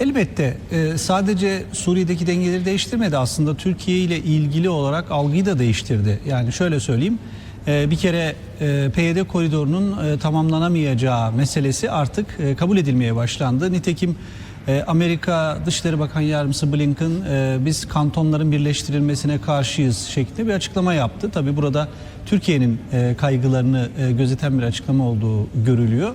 Elbette e, sadece Suriye'deki dengeleri değiştirmedi aslında Türkiye ile ilgili olarak algıyı da değiştirdi. Yani şöyle söyleyeyim e, bir kere e, PYD koridorunun tamamlanamayacağı meselesi artık kabul edilmeye başlandı. Nitekim Amerika Dışişleri Bakan Yardımcısı Blinken biz kantonların birleştirilmesine karşıyız şeklinde bir açıklama yaptı. Tabi burada Türkiye'nin kaygılarını gözeten bir açıklama olduğu görülüyor.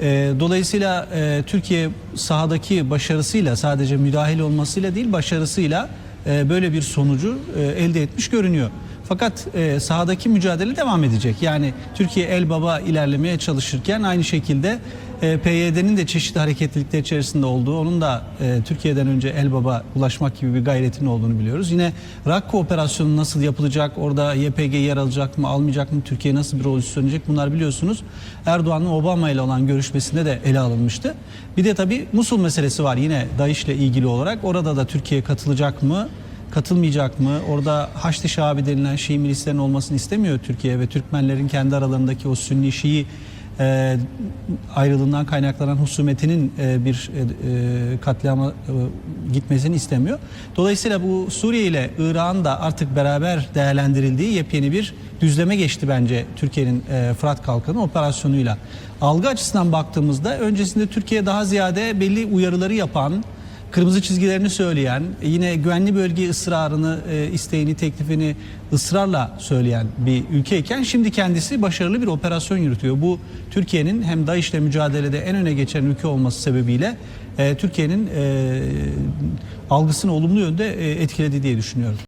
E, Dolayısıyla e, Türkiye sahadaki başarısıyla sadece müdahil olmasıyla değil başarısıyla e, böyle bir sonucu e, elde etmiş görünüyor. Fakat e, sahadaki mücadele devam edecek. Yani Türkiye el baba ilerlemeye çalışırken aynı şekilde e, PYD'nin de çeşitli hareketlilikler içerisinde olduğu, onun da e, Türkiye'den önce el baba ulaşmak gibi bir gayretin olduğunu biliyoruz. Yine Rakko operasyonu nasıl yapılacak, orada YPG yer alacak mı, almayacak mı, Türkiye nasıl bir rol üstlenecek bunlar biliyorsunuz. Erdoğan'ın Obama ile olan görüşmesinde de ele alınmıştı. Bir de tabii Musul meselesi var yine DAEŞ ile ilgili olarak. Orada da Türkiye katılacak mı? Katılmayacak mı? Orada Haçlı Şabi denilen Şii milislerin olmasını istemiyor Türkiye ve Türkmenlerin kendi aralarındaki o Sünni Şii e, ayrılığından kaynaklanan husumetinin e, bir e, katliama e, gitmesini istemiyor. Dolayısıyla bu Suriye ile İran da artık beraber değerlendirildiği yepyeni bir düzleme geçti bence Türkiye'nin e, Fırat Kalkanı operasyonuyla. Algı açısından baktığımızda öncesinde Türkiye daha ziyade belli uyarıları yapan, kırmızı çizgilerini söyleyen, yine güvenli bölge ısrarını, e, isteğini, teklifini ısrarla söyleyen bir ülkeyken şimdi kendisi başarılı bir operasyon yürütüyor. Bu Türkiye'nin hem DAEŞ'le mücadelede en öne geçen ülke olması sebebiyle e, Türkiye'nin e, algısını olumlu yönde etkiledi diye düşünüyorum.